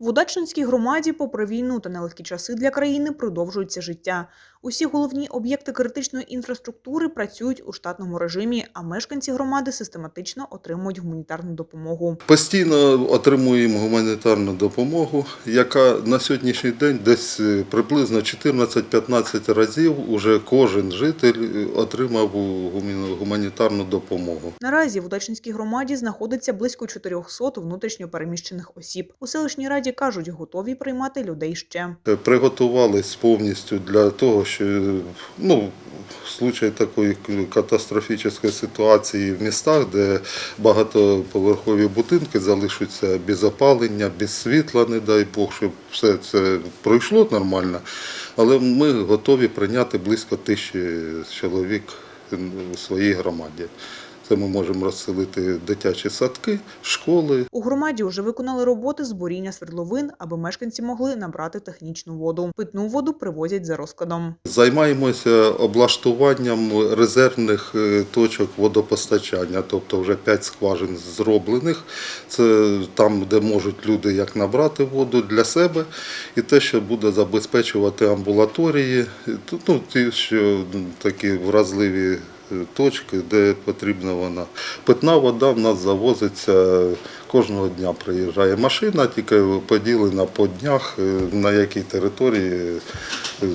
В Удачненській громаді, попри війну та нелегкі часи для країни, продовжується життя. Усі головні об'єкти критичної інфраструктури працюють у штатному режимі, а мешканці громади систематично отримують гуманітарну допомогу. Постійно отримуємо гуманітарну допомогу, яка на сьогоднішній день десь е, приблизно 14-15 разів уже кожен житель е, отримав гуманітарну допомогу. Наразі в Удачненській громаді знаходиться близько 400 внутрішньо переміщених осіб. У селищній раді кажуть, готові приймати людей ще. Е, Приготувались повністю для того, що ну, в такої катастрофічної ситуації в містах, де багатоповерхові будинки залишаться без опалення, без світла, не дай Бог, щоб все це пройшло нормально. Але ми готові прийняти близько тисячі чоловік у своїй громаді. Це ми можемо розселити дитячі садки, школи, У громаді вже виконали роботи з буріння свердловин, аби мешканці могли набрати технічну воду. Питну воду привозять за розкладом. Займаємося облаштуванням резервних е, точок водопостачання, тобто вже 5 скважин зроблених. Це там, де можуть люди як набрати воду для себе, і те, що буде забезпечувати амбулаторії, ну, ті, що такі вразливі точки, де потрібна вона. Питна вода в нас завозиться кожного дня. Приїжджає машина, тільки поділена по днях, е, на якій території е,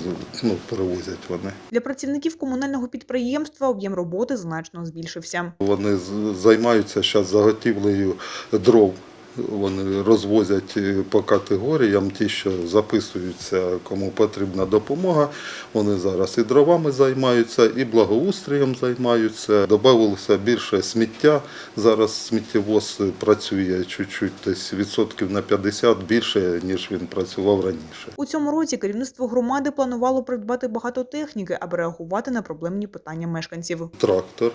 ну, перевозять вони. Для працівників комунального підприємства об'єм роботи значно збільшився. Вони займаються зараз заготівлею дров. Вони розвозять е, по категоріям ті, що записуються, кому потрібна допомога. Вони зараз і дровами займаються, і благоустрієм займаються. Добавилося більше сміття. Зараз сміттєвоз працює чуть-чуть десь відсотків на 50 більше, ніж він працював раніше. У цьому році керівництво громади планувало придбати багато техніки, аби реагувати на проблемні питання мешканців. трактор,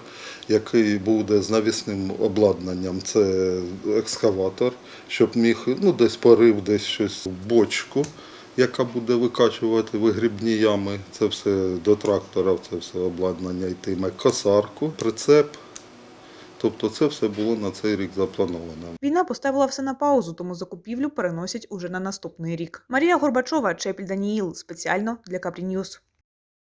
який буде з навісним обладнанням. Це екскаватор, щоб міг ну, десь порив, десь щось в бочку, яка буде викачувати вигрібні ями. Це все до трактора, це все обладнання йтиме. Косарку, прицеп. Тобто це все було на цей рік заплановано. Війна поставила все на паузу, тому закупівлю переносять уже на наступний рік. Марія Горбачова, Чепіль Даніїл, спеціально для Капрі Ньюс.